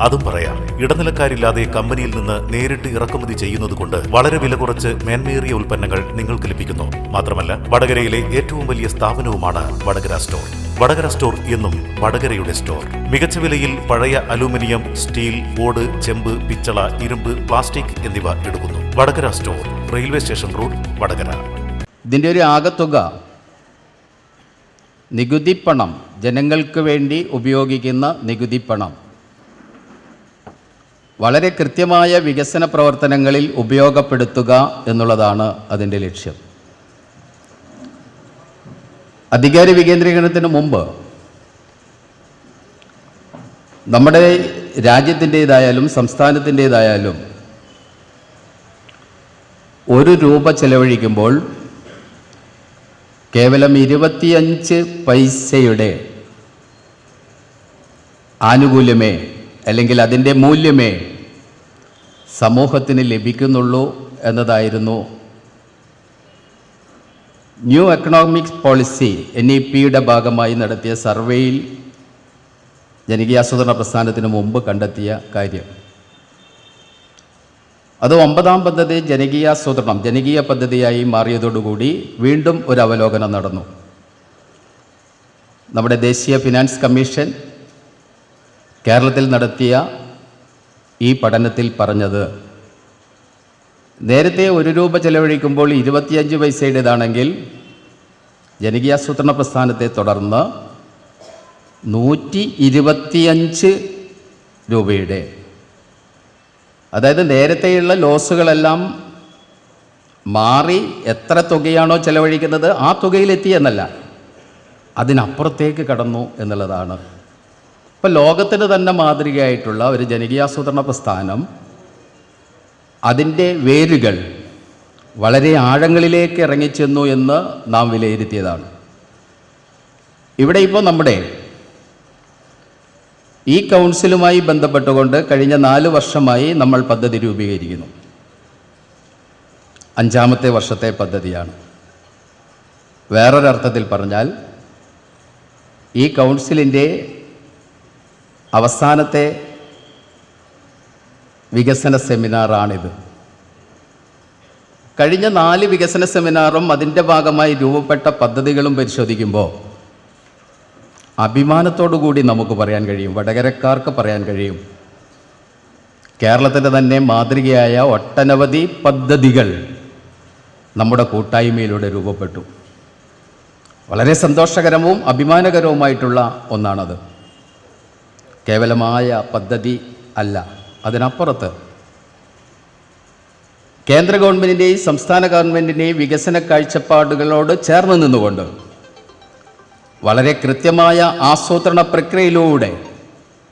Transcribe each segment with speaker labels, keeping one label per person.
Speaker 1: അതും പറയാം. ഇടനിലക്കാരില്ലാതെ കമ്പനിയിൽ നിന്ന് നേരിട്ട് ഇറക്കുമതി ചെയ്യുന്നതുകൊണ്ട് വളരെ വില കുറച്ച് മേന്മയേറിയ ഉൽപ്പന്നങ്ങൾ നിങ്ങൾക്ക് ലഭിക്കുന്നു. മാത്രമല്ല വടകരയിലെ ഏറ്റവും വലിയ സ്ഥാപനവുമാണ് വടകര സ്റ്റോർ. വടകര സ്റ്റോർ എന്നും വടകരയുടെ സ്റ്റോർ. മികച്ച വിലയിൽ പഴയ അലൂമിനിയം സ്റ്റീൽ ഓട് ചെമ്പ് പിച്ചള ഇരുമ്പ് പ്ലാസ്റ്റിക് എന്നിവ എടുക്കുന്നു. Vadakara store railway station road Vadakara.
Speaker 2: ഇതിന്റെ ഒരു ആകത്തുക നികുതിപ്പണം ജനങ്ങൾക്ക് വേണ്ടി ഉപയോഗിക്കുന്ന നികുതിപ്പണം വളരെ കൃത്യമായ വികസന പ്രവർത്തനങ്ങളിൽ ഉപയോഗപ്പെടുത്തുക എന്നുള്ളതാണ് അതിന്റെ ലക്ഷ്യം. അധികാര വികേന്ദ്രീകരണത്തിന് മുമ്പ് നമ്മുടെ രാജ്യത്തിന്റേതായാലും സംസ്ഥാനത്തിന്റേതായാലും ഒരു രൂപ ചെലവഴിക്കുമ്പോൾ കേവലം ഇരുപത്തിയഞ്ച് പൈസയുടെ ആനുകൂല്യമേ അല്ലെങ്കിൽ അതിന്റെ മൂല്യമേ സമൂഹത്തിന് ലഭിക്കുന്നുള്ളൂ എന്നതായിരുന്നു. New economics policy N E പിയുടെ ഭാഗമായി നടത്തിയ സർവേയിൽ ജനകീയാസൂത്രണ പ്രസ്ഥാനത്തിന് മുമ്പ് കണ്ടെത്തിയ കാര്യം. അത് ഒമ്പതാം പദ്ധതി ജനകീയാസൂത്രണം ജനകീയ പദ്ധതിയായി മാറിയതോടുകൂടി വീണ്ടും ഒരു അവലോകനം നടന്നു. നമ്മുടെ ദേശീയ ഫിനാൻസ് കമ്മീഷൻ കേരളത്തിൽ നടത്തിയ ഈ പഠനത്തിൽ പറഞ്ഞത് നേരത്തെ ഒരു രൂപ ചെലവഴിക്കുമ്പോൾ ഇരുപത്തിയഞ്ച് പൈസയുടേതാണെങ്കിൽ ജനകീയാസൂത്രണ പ്രസ്ഥാനത്തെ തുടർന്ന് നൂറ്റി ഇരുപത്തിയഞ്ച് രൂപയുടെ. അതായത് നേരത്തെയുള്ള ലോസുകളെല്ലാം മാറി എത്ര തുകയാണോ ചെലവഴിക്കുന്നത് ആ തുകയിലെത്തി എന്നല്ല അതിനപ്പുറത്തേക്ക് കടന്നു എന്നുള്ളതാണ് ഇപ്പോൾ ലോകത്തിന് തന്നെ മാതൃകയായിട്ടുള്ള ഒരു ജനകീയാസൂത്രണ പ്രസ്ഥാനം അതിന്റെ വേരുകൾ വളരെ ആഴങ്ങളിലേക്ക് ഇറങ്ങിച്ചെന്നു എന്ന് നാം വിലയിരുത്തിയതാണ്. ഇവിടെ ഇപ്പോൾ നമ്മുടെ ഈ കൗൺസിലുമായി ബന്ധപ്പെട്ടുകൊണ്ട് കഴിഞ്ഞ നാല് വർഷമായി നമ്മൾ പദ്ധതി രൂപീകരിക്കുന്നു. അഞ്ചാമത്തെ വർഷത്തെ പദ്ധതിയാണ്. വേറൊരർത്ഥത്തിൽ പറഞ്ഞാൽ ഈ കൗൺസിലിന്റെ അവസാനത്തെ വികസന സെമിനാറാണിത്. കഴിഞ്ഞ നാല് വികസന സെമിനാറും അതിന്റെ ഭാഗമായി രൂപപ്പെട്ട പദ്ധതികളും പരിശോധിക്കുമ്പോൾ അഭിമാനത്തോടു കൂടി നമുക്ക് പറയാൻ കഴിയും വടകരക്കാർക്ക് പറയാൻ കഴിയും. കേരളത്തിന്റെ തന്നെ മാതൃകയായ ഒട്ടനവധി പദ്ധതികൾ നമ്മുടെ കൂട്ടായ്മയിലൂടെ രൂപപ്പെട്ടു. വളരെ സന്തോഷകരവും അഭിമാനകരവുമായിട്ടുള്ള ഒന്നാണത്. കേവലമായ പദ്ധതി അല്ല. അതിനപ്പുറത്ത് കേന്ദ്ര ഗവൺമെന്റിന്റെയും സംസ്ഥാന ഗവൺമെന്റിന്റെയും വികസന കാഴ്ചപ്പാടുകളോട് ചേർന്ന് നിന്നുകൊണ്ട് വളരെ കൃത്യമായ ആസൂത്രണ പ്രക്രിയയിലൂടെ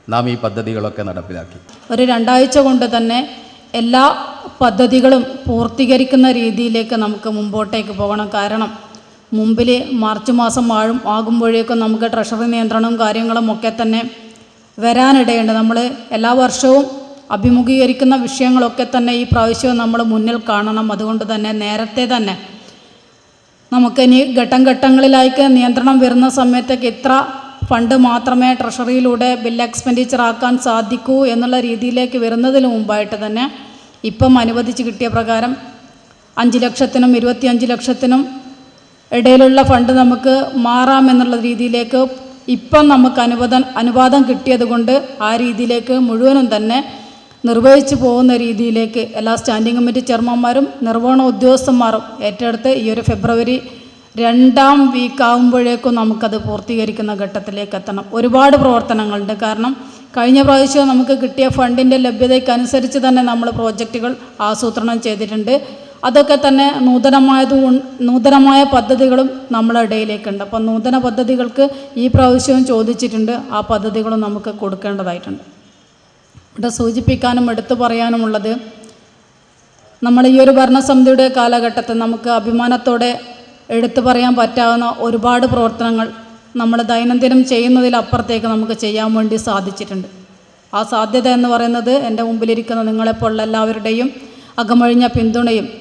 Speaker 2: നാം ഈ പദ്ധതികളൊക്കെ നടപ്പിലാക്കി.
Speaker 3: ഒരു രണ്ടാഴ്ച കൊണ്ട് തന്നെ എല്ലാ പദ്ധതികളും പൂർത്തീകരിക്കുന്ന രീതിയിലേക്ക് നമുക്ക് മുമ്പോട്ടേക്ക് പോകണം. കാരണം മുമ്പിൽ മാർച്ച് മാസം ആഴും ആകുമ്പോഴേക്കും നമുക്ക് ട്രഷറി നിയന്ത്രണവും കാര്യങ്ങളും ഒക്കെ തന്നെ വരാനിടയുണ്ട്. നമ്മൾ എല്ലാ വർഷവും അഭിമുഖീകരിക്കുന്ന വിഷയങ്ങളൊക്കെ തന്നെ ഈ പ്രാവശ്യവും നമ്മൾ മുന്നിൽ കാണണം. അതുകൊണ്ട് തന്നെ നേരത്തെ തന്നെ നമുക്കിനി ഘട്ടം ഘട്ടങ്ങളിലേക്ക് നിയന്ത്രണം വരുന്ന സമയത്തേക്ക് ഇത്ര ഫണ്ട് മാത്രമേ ട്രഷറിയിലൂടെ ബിൽ എക്സ്പെൻഡിച്ചർ ആക്കാൻ സാധിക്കൂ എന്നുള്ള രീതിയിലേക്ക് വരുന്നതിന് മുമ്പായിട്ട് തന്നെ ഇപ്പം അനുവദിച്ച് കിട്ടിയ പ്രകാരം അഞ്ച് ലക്ഷത്തിനും ഇരുപത്തിയഞ്ച് ലക്ഷത്തിനും ഇടയിലുള്ള ഫണ്ട് നമുക്ക് മാറാമെന്നുള്ള രീതിയിലേക്ക് ഇപ്പം നമുക്ക് അനുവാദം അനുവാദം കിട്ടിയതുകൊണ്ട് ആ രീതിയിലേക്ക് മുഴുവനും തന്നെ നിർവഹിച്ചു പോകുന്ന രീതിയിലേക്ക് എല്ലാ സ്റ്റാൻഡിംഗ് കമ്മിറ്റി ചെയർമാന്മാരും നിർവഹണ ഉദ്യോഗസ്ഥന്മാരും ഏറ്റെടുത്ത് ഈ ഒരു ഫെബ്രുവരി രണ്ടാം വീക്ക് ആകുമ്പോഴേക്കും നമുക്കത് പൂർത്തീകരിക്കുന്ന ഘട്ടത്തിലേക്ക് എത്തണം. ഒരുപാട് പ്രവർത്തനങ്ങളുണ്ട്. കാരണം കഴിഞ്ഞ പ്രാവശ്യം നമുക്ക് കിട്ടിയ ഫണ്ടിന്റെ ലഭ്യതയ്ക്കനുസരിച്ച് തന്നെ നമ്മൾ പ്രോജക്റ്റുകൾ ആസൂത്രണം ചെയ്തിട്ടുണ്ട്. അതൊക്കെ തന്നെ നൂതനമായത് നൂതനമായ പദ്ധതികളും നമ്മുടെ ഇടയിലേക്കുണ്ട്. അപ്പം നൂതന പദ്ധതികൾക്ക് ഈ പ്രാവശ്യവും ചോദിച്ചിട്ടുണ്ട്. ആ പദ്ധതികളും നമുക്ക് കൊടുക്കേണ്ടതായിട്ടുണ്ട്. ഇവിടെ സൂചിപ്പിക്കാനും എടുത്തു പറയാനുമുള്ളത് നമ്മൾ ഈ ഒരു ഭരണസമിതിയുടെ കാലഘട്ടത്തിൽ നമുക്ക് അഭിമാനത്തോടെ എടുത്തു പറയാൻ പറ്റാവുന്ന ഒരുപാട് പ്രവർത്തനങ്ങൾ നമ്മൾ ദൈനംദിനം ചെയ്യുന്നതിലപ്പുറത്തേക്ക് നമുക്ക് ചെയ്യാൻ വേണ്ടി സാധിച്ചിട്ടുണ്ട്. ആ സാധ്യത എന്ന് പറയുന്നത് എന്റെ മുമ്പിലിരിക്കുന്ന നിങ്ങളെപ്പോലുള്ള എല്ലാവരുടെയും അകമഴിഞ്ഞ പിന്തുണയും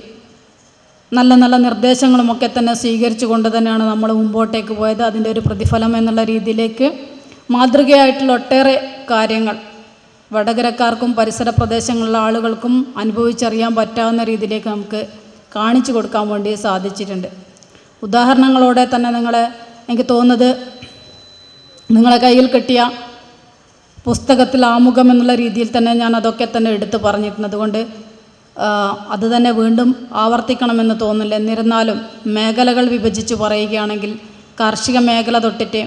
Speaker 3: നല്ല നല്ല നിർദ്ദേശങ്ങളുമൊക്കെ തന്നെ സ്വീകരിച്ചു കൊണ്ട് തന്നെയാണ് നമ്മൾ മുമ്പോട്ടേക്ക് പോയത്. അതിന്റെ ഒരു പ്രതിഫലം എന്നുള്ള രീതിയിലേക്ക് മാതൃകയായിട്ടുള്ള ഒട്ടേറെ കാര്യങ്ങൾ വടകരക്കാർക്കും പരിസര പ്രദേശങ്ങളിലെ ആളുകൾക്കും അനുഭവിച്ചറിയാൻ പറ്റാവുന്ന രീതിയിലേക്ക് നമുക്ക് കാണിച്ചു കൊടുക്കാൻ വേണ്ടി സാധിച്ചിട്ടുണ്ട്. ഉദാഹരണങ്ങളോടെ തന്നെ നിങ്ങളെ എനിക്ക് തോന്നുന്നത് നിങ്ങളെ കയ്യിൽ കിട്ടിയ പുസ്തകത്തിൽ ആമുഖം എന്നുള്ള രീതിയിൽ തന്നെ ഞാൻ അതൊക്കെ തന്നെ എടുത്തു പറഞ്ഞിട്ടുണ്ട് അതുകൊണ്ട് ആ, അത് തന്നെ വീണ്ടും ആവർത്തിക്കണമെന്ന് തോന്നില്ല. എന്നിരുന്നാലും മേഖലകൾ വിഭജിച്ച് പറയുകയാണെങ്കിൽ കാർഷിക മേഖല തൊട്ടിട്ട്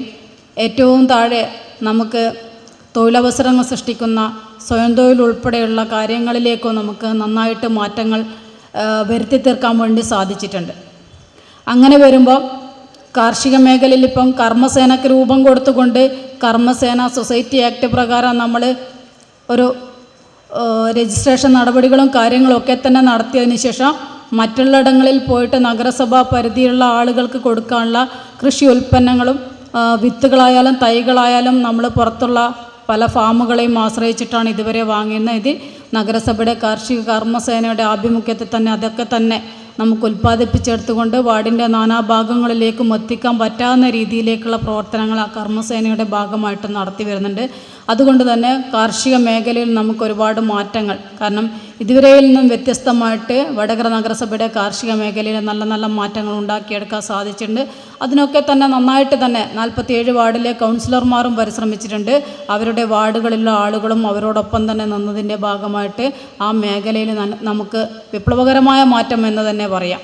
Speaker 3: ഏറ്റവും താഴെ നമുക്ക് തൊഴിലവസരങ്ങൾ സൃഷ്ടിക്കുന്ന സ്വയം തൊഴിൽ ഉൾപ്പെടെയുള്ള കാര്യങ്ങളിലേക്കോ നമുക്ക് നന്നായിട്ട് മാറ്റങ്ങൾ വരുത്തി തീർക്കാൻ വേണ്ടി സാധിച്ചിട്ടുണ്ട്. അങ്ങനെ വരുമ്പോൾ കാർഷിക മേഖലയിൽ ഇപ്പം കർമ്മസേനക്ക് രൂപം കൊടുത്തുകൊണ്ട് കർമ്മസേന സൊസൈറ്റി ആക്ട് പ്രകാരം നമ്മൾ ഒരു രജിസ്ട്രേഷൻ നടപടികളും കാര്യങ്ങളും ഒക്കെ തന്നെ നടത്തിയതിന് ശേഷം മറ്റുള്ളിടങ്ങളിൽ പോയിട്ട് നഗരസഭാ പരിധിയിലുള്ള ആളുകൾക്ക് കൊടുക്കാനുള്ള കൃഷി ഉൽപ്പന്നങ്ങളും വിത്തുകളായാലും തൈകളായാലും നമ്മൾ പുറത്തുള്ള പല ഫാമുകളെയും ആശ്രയിച്ചിട്ടാണ് ഇതുവരെ വാങ്ങിയിരുന്നത്. ഇത് നഗരസഭയുടെ കാർഷിക കർമ്മസേനയുടെ ആഭിമുഖ്യത്തിൽ തന്നെ അതൊക്കെ തന്നെ നമുക്ക് ഉൽപ്പാദിപ്പിച്ചെടുത്തുകൊണ്ട് വാർഡിന്റെ നാനാഭാഗങ്ങളിലേക്കും എത്തിക്കാൻ പറ്റാവുന്ന രീതിയിലേക്കുള്ള പ്രവർത്തനങ്ങൾ ആ കർമ്മസേനയുടെ ഭാഗമായിട്ട് നടത്തി വരുന്നുണ്ട്. അതുകൊണ്ട് തന്നെ കാർഷിക മേഖലയിൽ നമുക്ക് ഒരുപാട് മാറ്റങ്ങൾ. കാരണം ഇതുവരെയിൽ നിന്നും വ്യത്യസ്തമായിട്ട് വടകര നഗരസഭയുടെ കാർഷിക മേഖലയിൽ നല്ല നല്ല മാറ്റങ്ങൾ ഉണ്ടാക്കിയെടുക്കാൻ സാധിച്ചിട്ടുണ്ട്. അതിനൊക്കെ തന്നെ നന്നായിട്ട് തന്നെ നാൽപ്പത്തിയേഴ് വാർഡിലെ കൗൺസിലർമാരും പരിശ്രമിച്ചിട്ടുണ്ട്. അവരുടെ വാർഡുകളിലുള്ള ആളുകളും അവരോടൊപ്പം തന്നെ നിന്നതിന്റെ ഭാഗമായിട്ട് ആ മേഖലയിൽ നമുക്ക് വിപ്ലവകരമായ മാറ്റം എന്ന് തന്നെ പറയാം.